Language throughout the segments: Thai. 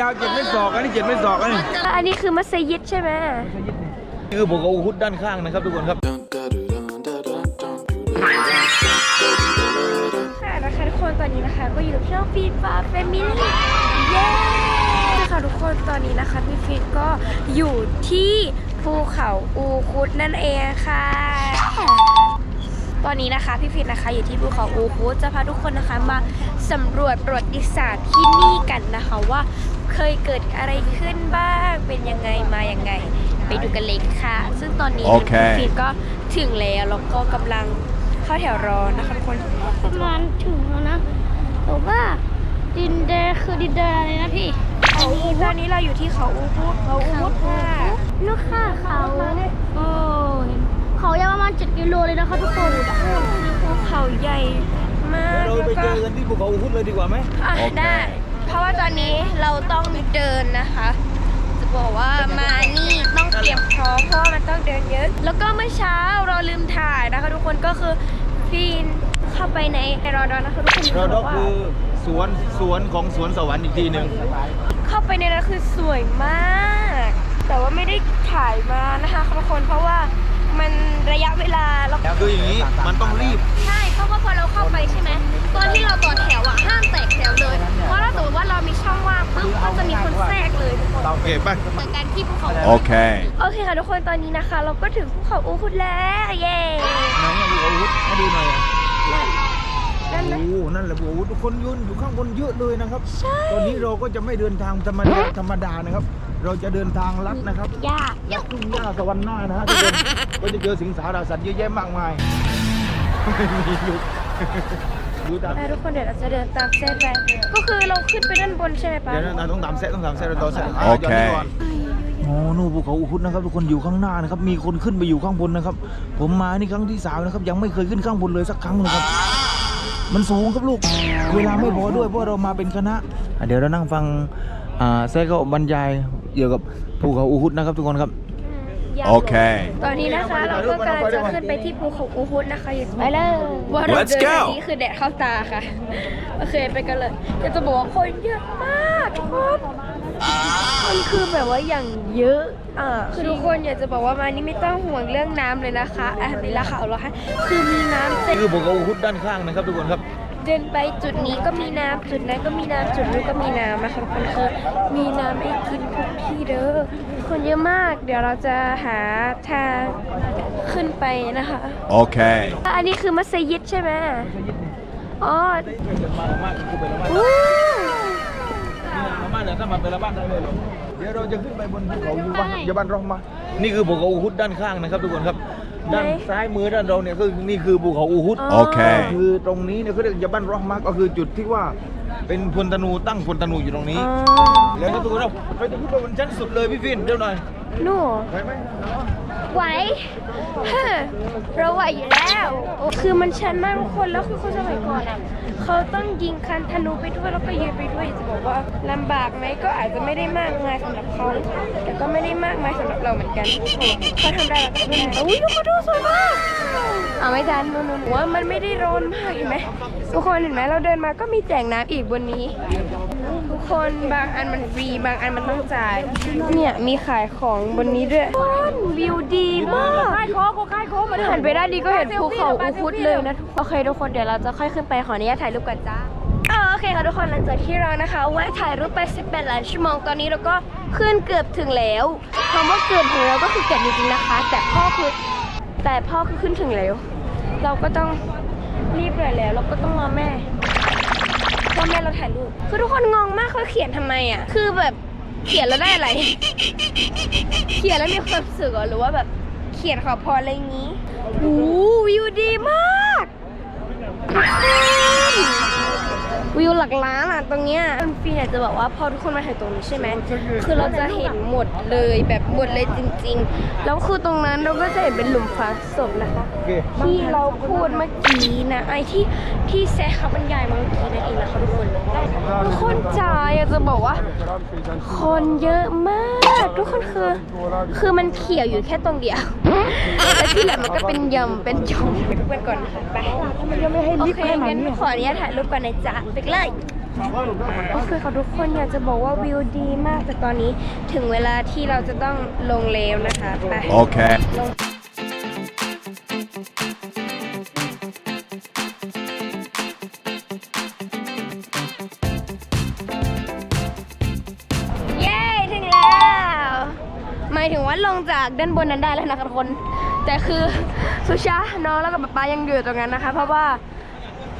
ยาวเจ็ดเมตรศอกอันนี้เจ็ดเมตรศอกอันนี้อันนี้คือมัสยิดใช่ไหมนี่คือผมกับอุฮุดด้านข้างนะครับทุกคนครับค่ะนะคะทุกคนตอนนี้นะคะ ก็อยู่กับช่องฟีดฟ้าแฟมิลี่เย้ค่ะทุกคนตอนนี้นะคะพี่ฟีดก็อยู่ที่ภูเขาอูคุดนั่นเองค่ะ ตอนนี้นะคะพี่ฟินนะคะอยู่ที่ภูเขาอูคุดจะพาทุกคนนะคะมาสำรวจประวัติศาสตร์ที่นี่กันนะคะว่า เคยเกิดอะไรขึ้นบ้าง เป็นยังไงมายังไง ไปดูกันเลยค่ะ ซึ่งตอนนี้โอเคพี่ฟินก็ถึงแล้วแล้วก็กำลังเข้าแถวรอนะคะทุกคนประมาณถึงแล้วนะแต่ว่าดินแดงคือดินแดงอะไรนะพี่อันนี้ตอนนี้เราอยู่ที่เขาอูคุดเขาอูคุดค่ะลูกค้าเขาโอ้เห็นเขายาวประมาณ7กิโลเลยนะคะทุกคนภูเขาใหญ่มากเราแล้วไปก็เจอกันที่ภูเขาอุฮุดเลยดีกว่าไหมอะโอเค ได้ เพราะว่าตอนนี้เราต้องเดินนะคะ จะบอกว่ามานี่ต้องเตรียมพร้อมเพราะว่ามันต้องเดินเยอะ แล้วก็เมื่อเช้าเราลืมถ่ายนะคะ ทุกคนก็คือฟีนเข้าไปในรอดอนะคะทุกคนเราบก็อกว่าคือสวนสวนของสวนสวรรค์อีกทีหนึ่งเข้าไปในนั้นคือสวยมาก แต่ว่าไม่ได้ถ่ายมานะคะทุกคนเพราะว่ามันระยะเวลาเราคืออย่างนี้มันต้องรีบใช่ เพราะว่าพอเราเข้าไปใช่ไหมตอนที่เราต่อแถวอะห้ามแตกแถวเลย เพราะถ้าสมมติว่าเรามีช่องว่างปุ๊บก็จะมีคนแทรกเลยทุกคนโอเคไปเหมือนกันที่ภูเขา Okay. โอเคค่ะทุกคนตอนนี้นะคะ เราก็ถึงภูเขาอูคุดแล้วเย้ไหนอะภูเขาอุฮุดมาดูหน่อยอะนั่นนะ โอ้นั่นแหละภูเขาอุฮุดทุกคนยืนอยู่ข้างบนเยอะเลยนะครับ ใช่ ตอนนี้เราก็จะไม่เดินทางธรรมดาธรรมดานะครับ เราจะเดินทางลัดนะครับยาก ลัดทุ่งหญ้าสวรรค์หน้านะฮะทุกคนก็จะเจอสิงสารสัตว์เยอะแยะมากมาย มีลูกดูตามอะทุกคนเดี๋ยวเราจะเดินตามเส้นไป ก็คือเราขึ้นไปด้านบนใช่ไหมป๊าเดี๋ยวนะต้องตามเซตต้องตามเซตเราต่อเซตโอเคโอ้นู่นภูเขาอุฮุดนะครับทุกคนอยู่ข้างหน้านะครับมีคนขึ้นไปอยู่ข้างบนนะครับ ผมมานี่ครั้งที่สามนะครับยังไม่เคยขึ้นข้างบนเลยสักครั้งเลยครับ มันสูงครับลูก เวลาไม่พอด้วยเพราะเรามาเป็นคณะอะเดี๋ยวเรานั่งฟังอ่าเซตเขาบรรยายเกี่ยวกับภูเขาอุฮุดนะครับทุกคนครับ ยากโอเคตอนนี้นะคะเราก็กำลังจะขึ้นไปที่ภูเขาอูคุดนะคะอยู่ไปเลยว่าเรา Let's เดิน go แบบนี้คือแดดเข้าตาค่ะ โอเคไปกันเลยจะจะบอกว่าคนเยอะมากทุกคนมันคือแบบว่าอย่างเยอะอ่าคือทุกคนอยากจะบอกว่ามานี่ไม่ต้องห่วงเรื่องน้ำเลยนะคะอะในราคาเอาละค่ะคือมีน้ำเต็ม คือภูเขาอุฮุดด้านข้างนะครับทุกคนครับ เดินไปจุดนี้ก็มีน้ำจุดนั้นก็มีน้ำจุดนู้นก็มีน้ำนะคะทุกคนคือมีน้ำให้กินทุกที่เด้อคนเยอะมาก เดี๋ยวเราจะหาทางขึ้นไปนะคะ Okay. อันนี้คือมัสยิดใช่ไหมอ๋อมาคือไปละบ้านอู้ละบ้าเนี่ยถ้ามาไปละบ้านได้เลยเดี๋ยวเราจะขึ้นไปบนภูเขายูบันยูบันรองมา นี่คือภูเขาอุฮุดด้านข้างนะครับทุกคนครับ ด้านซ้ายมือด้านเราเนี่ยคือนี่คือภูเขาอุฮุดโอเค คือตรงนี้เนี่ยเขาเรียกยาบันรอห์มาก็คือจุดที่ว่าเป็นพลธนูตั้งพลธนูอยู่ตรงนี้อ๋อแล้วก็ทุกคนเราไปถึงขึ้นไปบนชั้นสุดเลยพี่ฟินเดี๋ยวหน่อยหนูไปไหม ไหวเฮ้อเราไหวอยู่แล้ว คือมันชันมากทุกคน แล้วคือคนสมัยก่อนอะเขาต้องยิงคันธนูไปด้วยแล้วก็ยืนไปด้วยจะบอกว่าลำบากไหมก็อาจจะไม่ได้มากมายสำหรับเขาแต่ก็ไม่ได้มากมายสำหรับเราเหมือนกันเขาทำได้เราก็ทำได้อุ้ยทุกคนดูสวยมาก เอาไม่ทันนู่นๆว่ามันไม่ได้ร้อนมากเห็นไหมทุกคนเห็นไหมเราเดินมาก็มีแจกน้ำอีกบนนี้ ทุกคนบางอันมันฟรีบางอันมันต้องจ่ายเนี่ยมีขายของบนนี้ด้วยวิวดีมากค่ายโค้งค่ายโค้งมาหันไปด้านนี้ก็เห็นภูเขาอุคุดเลยนะทุกคนโอเคทุกคนเดี๋ยวเราจะค่อยขึ้นไปขออนุญาตถ่ายรูปก่อนจ้าอ่าโอเคค่ะทุกคนหลังจากที่เรานะคะแวะถ่ายรูปไป 18ล้านชั่วโมงตอนนี้เราก็ขึ้นเกือบถึงแล้วคำว่าเกือบถึงแล้วก็คือเกือบจริงๆนะคะ แต่พ่อคือ แต่พ่อคือขึ้นถึงแล้ว เราก็ต้องรีบเลยแล้ว เราก็ต้องรอแม่พ่อแม่เราถ่ายรูปคือทุกคนงงมากเขาเขียนทำไมอะ คือแบบเขียนแล้วได้อะไร เขียนแล้วมีความสุขเหรอหรือว่าแบบเขียนขอพรอะไรอย่างนี้โอ้วิวดีมาก วิวหลักล้านอะตรงเนี้ยคุณฟีเนี่ยจะบอกว่าพอทุกคนมาถ่ายตรงนี้ใช่ไหมคือเราจะเห็นหมดเลยแบบหมดเลยจริง ๆ แล้วคือตรงนั้นเราก็จะเห็นเป็นหลุมฝังศพนะคะโอเคที่เราพูดเมื่อกี้นะไอ้ที่ที่แซคเขาบรรยายมาเมื่อกี้นั่นเองนะคะทุกคนทุกคนจ๋าอยากจะบอกว่า คนเยอะมาก ทุกคนคือ คือมันเขียวอยู่แค่ตรงเดียวแล้วที่เหลือมันก็เป็นยำเป็นจมไปทุกคนก่อนนะคะ ไปโอเคงั้นขออนุญาตถ่ายรูปก่อนนะจ๊ะไปเลย โอเคค่ะทุกคนอยากจะบอกว่าวิวดีมากแต่ตอนนี้ถึงเวลาที่เราจะต้องลงเลวนะคะไป Okay. เย้ถึงแล้ว หมายถึงว่าลงจากด้านบนนั้นได้แล้วนะคะทุกคน แต่คือ สุชา น้องแล้วก็ป๊าป๊ายังอยู่ตรงนั้นนะคะ เพราะว่า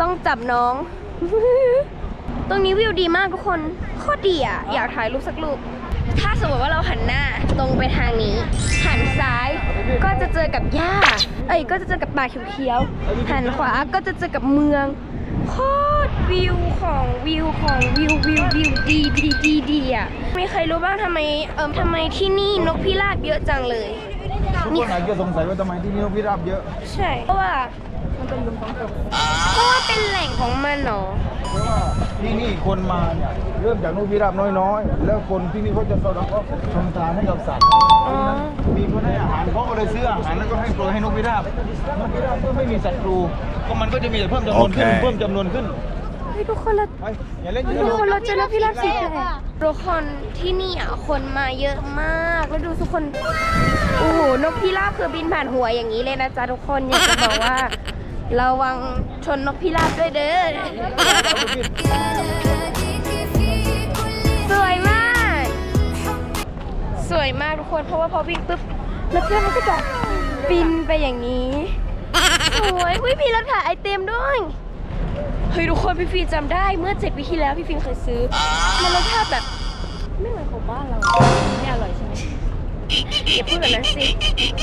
ต้องจับน้อง ตรงนี้วิวดีมากทุกคนโคตรดีอะ อยากถ่ายรูปสักรูป ถ้าสมมติว่าเราหันหน้าตรงไปทางนี้ หันซ้ายก็จะเจอกับหญ้า เอ้ยก็จะเจอกับป่าเขียวๆหันขวาก็จะเจอกับเมืองโคต รวิวของวิวของวิววิววิวดีดีดีดีอะมีใครรู้บ้างทำไมเอิมทำไมที่นี่นกพิราบเยอะจังเลย ทุกคนอาจจะสงสัยว่าทำไมที่นี่นกพิราบเยอะ ใช่ เพราะว่า เพราะว่าเป็นแหล่งของมันเนาะเพราะว่าที่นี่คนมาเนี่ยเริ่มจากนกพิราบน้อยๆ แล้วคนที่นี่เขาจะสนับก็ทำทานให้กับสัตว์อ๋อมีคนให้อาหารเขาก็เลยซื้ออาหารแล้วก็ให้โปรยให้นกพิราบนกพิราบก็ไม่มีศัตรูก็มันก็จะมีแต่เพิ่มจำนวนขึ้นเพิ่มจำนวนขึ้นเฮ้ยทุกคนเราอย่าเล่นเยทุกคนเราเจอนกพิราบสีแดงทุกคนที่นี่อะคนมาเยอะมากแล้วดูทุกคนโอ้โหนกพิราบคือบินผ่านหัวอย่างนี้เลยนะจ๊ะทุกคนอยากจะบอกว่า ระวังชนนกพิราบด้วยเด้อ สวยมาก สวยมากทุกคน เพราะว่าพอวิ่งปุ๊บนกพิราบมันก็จะบินไปอย่างนี้สวยอุ้ยมีรถขายไอเต็มด้วย เฮ้ยทุกคนพี่ฟีนจำได้เมื่อเจ็ดปีที่แล้วพี่ฟีนเคยซื้อ มันรสชาติแบบไม่เหมือนของบ้านเราไม่อร่อยใช่ไหม อย่าพูดแบบนั้นสิ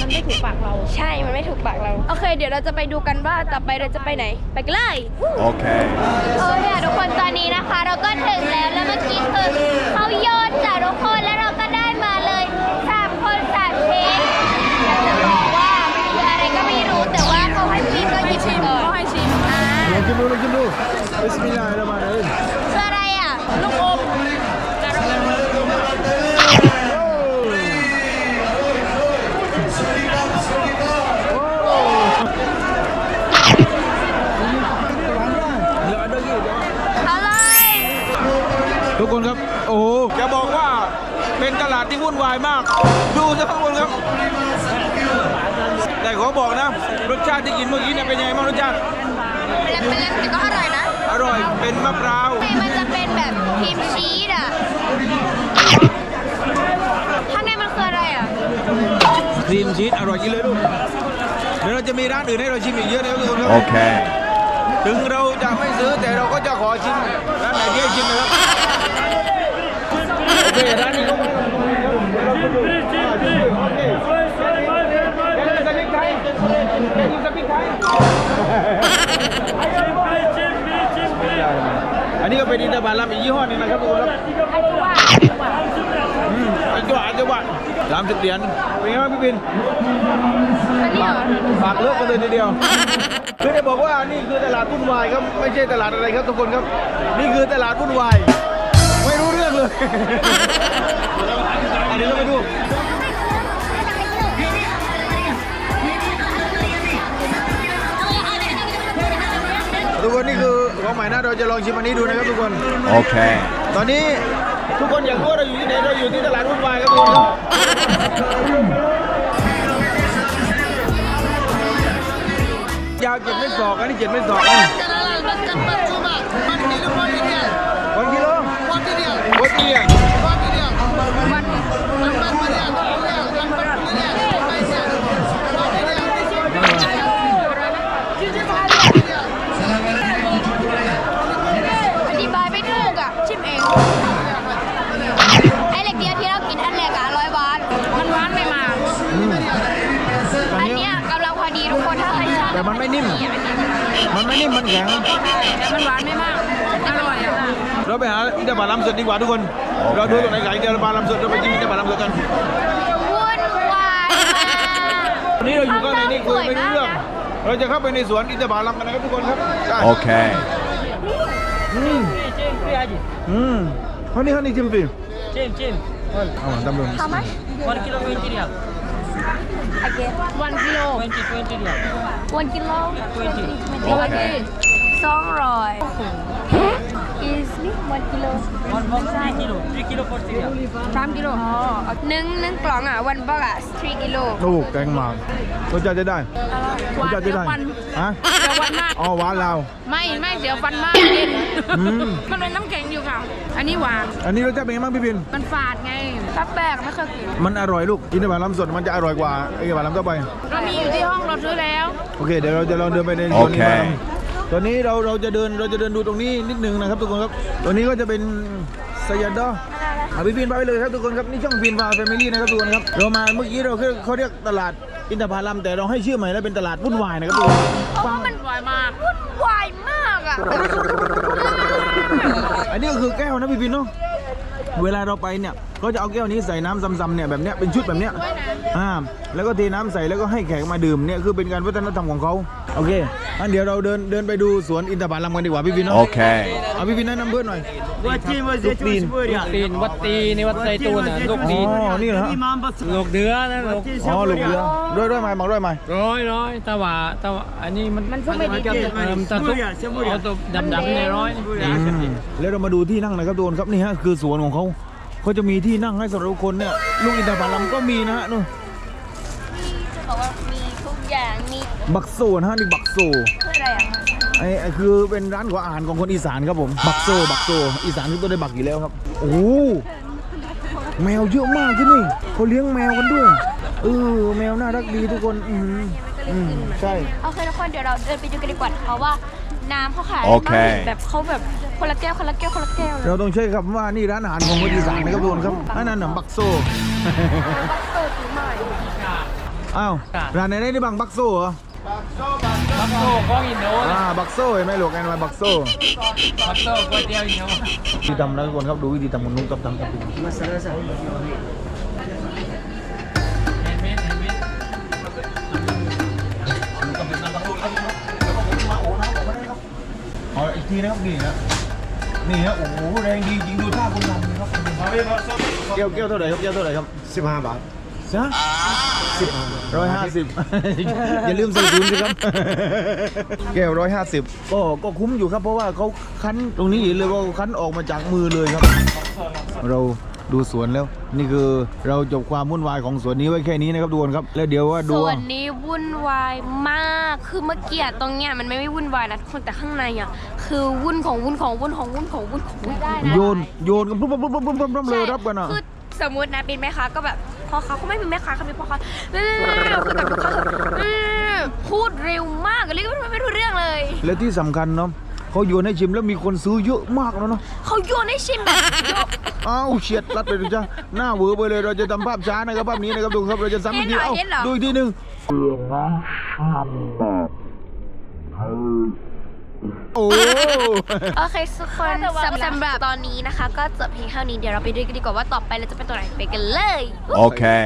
มันไม่ถูกปากเรา ใช่ มันไม่ถูกปากเรา โอเค เดี๋ยวเราจะไปดูกันว่าต่อไปเราจะไปไหน ไปกันเลย Okay. โอเคค่ะทุกคนตอนนี้นะคะ เราก็ถึงแล้วแล้วเมื่อกี้คือเขาโยนจากทุกคนแล้วเราก็ ทุกคนครับ โอ้โหจะบอกว่าเป็นตลาดที่วุ่นวายมาก ดูสิทุกคนครับ แต่ขอบอกนะ รสชาติที่กินเมื่อกี้เนี่ยเป็นยังไงบ้างรสชาติ เป็นเล็กๆแต่ก็อร่อยนะอร่อยเป็นมะพร้าว ข้างในมันจะเป็นแบบครีมชีสอะข้างในมันคืออะไรอะ ครีมชีสอร่อยจริงเลยลูกเดี๋ยวเราจะมีร้านอื่นให้เราชิมอีกเยอะนะครับทุกคนครับ Okay. ถึงเราจะไม่ซื้อแต่เราก็จะขอชิมร้านไหนที่ให้ชิมนะครับโอเคร้านนี้ก็เราไปดูอ่าชิมดูโอเคเดี๋ยวเราจะสปิกไทยเดี๋ยวเราจะสปิกไทยอันนี้ก็เป็นอินทผลัมอีกยี่ห้อหนึงนะครับทุกคนครับอืม อันจัวอันจัวสามสิบเหรียญเป็นไงบ้างพี่บินอันนี้เหรอฝากเลิกกันเลยทีเดียวคือจะบอกว่านี่คือตลาดวุ่นวายครับไม่ใช่ตลาดอะไรครับทุกคนครับ นี่คือตลาดวุ่นวายไม่รู้เรื่องเลยอันนี้เราไปดูทุกคนนี่คือของใหม่นะเราจะลองชิมอันนี้ดูนะครับทุกคน Okay. ตอนนี้ ทุกคนอย่ากลัวเราอยู่ที่ไหนเราอยู่ที่ตลาดวุ่นวายครับทุกคนยาวเจ็บไม่สอกอันนี้เจ็บไม่สอกอั General Bachan Bachuma, Mandiri วันกิโล Quotidian, วัเดียว แต่มันไม่นิ่ม มันไม่นิ่ม มันแข็งแต่มันหวานไม่มาก อร่อยอะเราไปหาอินทผลัมสดดีกว่าทุกคน เราดูตรงไหนขายอินทผลัมสดเราไปกินอินทผลัมสดกันวุ่นวายมากวันนี้เราอยู่ข้างในนี่คือไม่รู้เรื่อง เราจะเข้าไปในสวนอินทผลัมกันนะครับทุกคนครับได้ Okay. อืมอืมฮันนี่ฮันนี่จิมฟิ Chin, chin. เอาตำร วจ How much One kilo twenty real. again one kilo Twenty, twenty real. one kilo Twenty. โอเคสองร้อย is นี่ one kilo One box three kilo. Three kilo for Syria. สามกิโลอ๋อหนึ่งหนึ่งกล่องอะ one box อะ three กิโลโอ้แกงหมากรสชาติจะได้รสชาติจะได้ฮะเดี๋ยววันมากอ๋อหวานลาว ไม่ไม่เดี๋ยวฟันมากเย็นอืม มันเป็นน้ำแข็งอยู่ ค่ะ อันนี้หวาน อันนี้รสชาติเป็นไงบ้างพี่พิน มันฝาดไงตับแปลกไม่เคยกินมันอร่อยลูกอินทผลัมสดมันจะอร่อยกว่าไอ้ผลัมทั่วไป เรามีอยู่ที่ห้องเราซื้อแล้ว โอเคเดี๋ยวเราจะลองเดินไปในโซนนี้บ้างตอนนี้เราเราจะเดินเราจะเดินดูตรงนี้นิดนึงนะครับทุกคนครับตัวนี้ก็จะเป็นสยามดอเอาพี่พินไปเลยครับทุกคนครับนี่ช่องพินพาแฟมิลี่นะครับทุกคนครับเรามาเมื่อกี้เราคือเขาเรียกตลาดอินทผลัมแต่เราให้ชื่อใหม่แล้วเป็นตลาดวุ่นวายนะครับทุกคนเพราะว่ามันหวานมากวุ่นวายมากอะ อันนี้ก็คือแก้วนะพี่พินเนาะเวลาเราไปเนี่ยก็จะเอาแก้วนี้ใส่น้ำซ้ำๆเนี่ยแบบเนี้ยเป็นชุดแบบเนี้ยอ่าแล้วก็เทน้ำใส่แล้วก็ให้แขกมาดื่มเนี่ยคือเป็นการวัฒนธรรมของเขา โอเคงั้นเดี๋ยวเราเดินเดินไปดูสวนอินทผลัมกันดีกว่าพี่พินเนาะ Okay. เอาพี่พินแนะนำเพื่อนหน่อย Wajib wajib Tin. Syria. Tin, wat tin, ni wat zaitun na, lục อ๋ tin. อนี่เหรอฮะ Lục đứa đó, lục. อ๋อหลงเรือด้วยด้วยไหมหมักด้วยไหม Rồi rồi, ta bảo, ta bảo, anh ấy mình Mình không biết đi chơi. Ờm, ta xúc, ô tô đậm đậm này rồi. อืมแล้วเรามาดูที่นั่งนะครับทุกคนครับนี่ฮะคือสวนของเขาเขาจะมีที่นั่งให้สำหรับทุกคนเนี่ยลูกอินทผลัมก็มีนะฮะนู่น จะบอกว่ามีทุก อย่างมีบักโซนะฮะนี่บักโซคืออะไรอะไอ้ไอ้คือเป็นร้านของอาหารของคนอีสานครับผมบักโซบักโซอีสานคือตัวได้บักอยู่แล้วครับ โอ้โหแมวเยอะมากที่นี่เขาเลี้ยงแมวกันด้วยเออแมวน่ารักดีทุกคนอืมอืมใช่ โอเคทุกคนเดี๋ยวเราเดินไปดูกันดีกว่าเพราะว่าน้ำเขาขายโอเคแบบเขาแบบคนละแก้วคนละแก้วคนละแก้วเลยเราต้องใช้คำว่านี่ร้านอาหารของคนอีสานนะครับทุกคนครับอันนั้นน่ะบักโซเปิดถึงใหม่ อ้าวร้านไหนได้นี่บังบักโซเหรอ Bắc Tô có nghìn đô อ่า này. บักโซเห็นไหมลูกแอนมาบักโซ Bắc Tô quay tiêu nghìn đô. วิธีทำนะทุกคนครับดูวิธีทำของนุ๊กกับทำกับ Handmade, handmade. เอาอีกทีนะครับนี่นะนี่ฮะโอ้โหแรงดีจริงดูท่าคุณทำนะครับแก้วแก้วเท่าไหร่ครับแก้วเท่าไหร่ครับสิบห้าบาทซะ สิบร้อยห้าสิบอย่าลืมใส่ทุนสิครับ แก้วร้อยห้าสิบก็ก็คุ้มอยู่ครับ เพราะว่าเขาคั้นตรงนี้เห็นเลยว่าเขาคั้นออกมาจากมือเลยครับ เราดูสวนแล้ว นี่คือเราจบความวุ่นวายของสวนนี้ไว้แค่นี้นะครับทุกคนครับ แล้วเดี๋ยวว่าดูส่วว่านนี้วุ่นวายมากคือเมื่อกี้อะตรงเนี้ยมันไม่วุ่นวายนะทุกคนแต่ข้างในอะคือวุ่นของวุ่นของวุ่นของวุ่นของวุ่นของวุ่นได้นะโยนโยนกันปุ๊บปุ๊บปุ๊บปุ๊บปุ๊บปุ๊บเลยรับกันอะคือสมมตินะเป็นแม่ค้าก็แบบ พ่อค้าเขาไม่เป็นแม่ค้าเขาเป็นพ่อค้าเร็วๆคือแบบลูกค้าเออพูดเร็วมากเรียกว่าไม่รู้เรื่องเลย และที่สำคัญเนาะเขาโยนให้ชิมแล้วมีคนซื้อเยอะมากแล้วเนาะเขาโยนให้ชิมแบบโยนอ้าวเฉียดรัดไปดูจ้าหน้าเวอร์ไปเลยเราจะทำภาพช้านะครับภาพนี้นะครับดูครับเราจะซ้ำอีกทีเห็นเหรอเอ้าเห็นเหรอดูอีกทีหนึ่ง โอ้โอเคทุกคนสำสำหรับตอนนี้นะคะ ก็จบเพียงเท่านี้เดี๋ยวเราไปดูกันดีกว่าว่าต่อไปเราจะไปตัวไหนไปกันเลย Okay.